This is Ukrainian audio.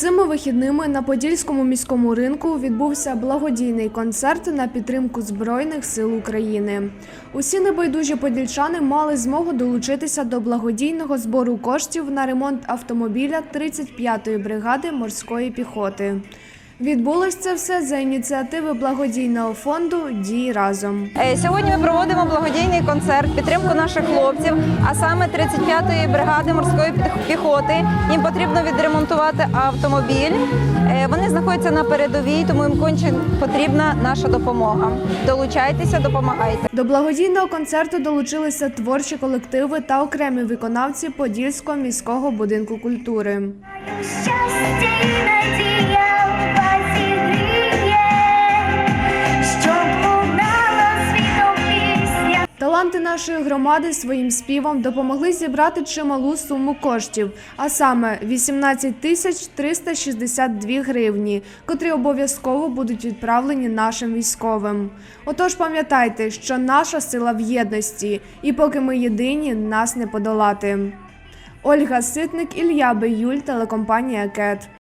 Цими вихідними на Подільському міському ринку відбувся благодійний концерт на підтримку Збройних сил України. Усі небайдужі подільчани мали змогу долучитися до благодійного збору коштів на ремонт автомобіля 35-ї бригади морської піхоти. Відбулось це все за ініціативи благодійного фонду Дій разом. Е, Сьогодні ми проводимо благодійний концерт підтримку наших хлопців, а саме 35-ї бригади морської піхоти. Їм потрібно відремонтувати автомобіль. Е, Вони знаходяться на передовій, тому їм конче потрібна наша допомога. Долучайтеся, допомагайте. До благодійного концерту долучилися творчі колективи та окремі виконавці Подільського міського будинку культури. Щастя і надія Таланти нашої громади своїм співом допомогли зібрати чималу суму коштів, а саме 18 тисяч 362 гривні, котрі обов'язково будуть відправлені нашим військовим. Отож пам'ятайте, що наша сила в єдності, і поки ми єдині, нас не подолати. Ольга Ситник, Ілля Биюль, телекомпанія Кет.